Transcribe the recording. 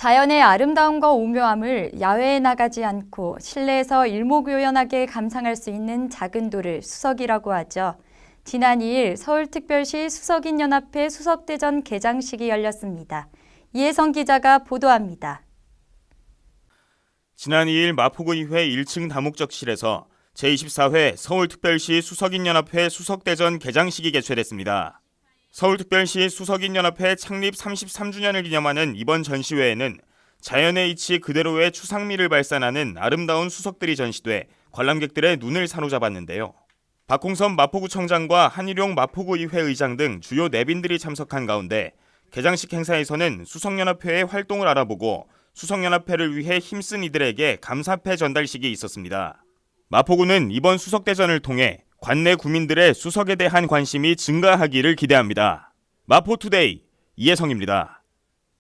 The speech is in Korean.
자연의 아름다움과 오묘함을 야외에 나가지 않고 실내에서 일목요연하게 감상할 수 있는 작은 돌을 수석이라고 하죠. 지난 2일 서울특별시 수석인연합회 수석대전 개장식이 열렸습니다. 이혜성 기자가 보도합니다. 지난 2일 마포구의회 1층 다목적실에서 제24회 서울특별시 수석인연합회 수석대전 개장식이 개최됐습니다. 서울특별시 수석인연합회 창립 33주년을 기념하는 이번 전시회에는 자연의 이치 그대로의 추상미를 발산하는 아름다운 수석들이 전시돼 관람객들의 눈을 사로잡았는데요. 박홍선 마포구청장과 한일용 마포구의회 의장 등 주요 내빈들이 참석한 가운데 개장식 행사에서는 수석연합회의 활동을 알아보고 수석연합회를 위해 힘쓴 이들에게 감사패 전달식이 있었습니다. 마포구는 이번 수석대전을 통해 관내 구민들의 수석에 대한 관심이 증가하기를 기대합니다. 마포투데이 이혜성입니다.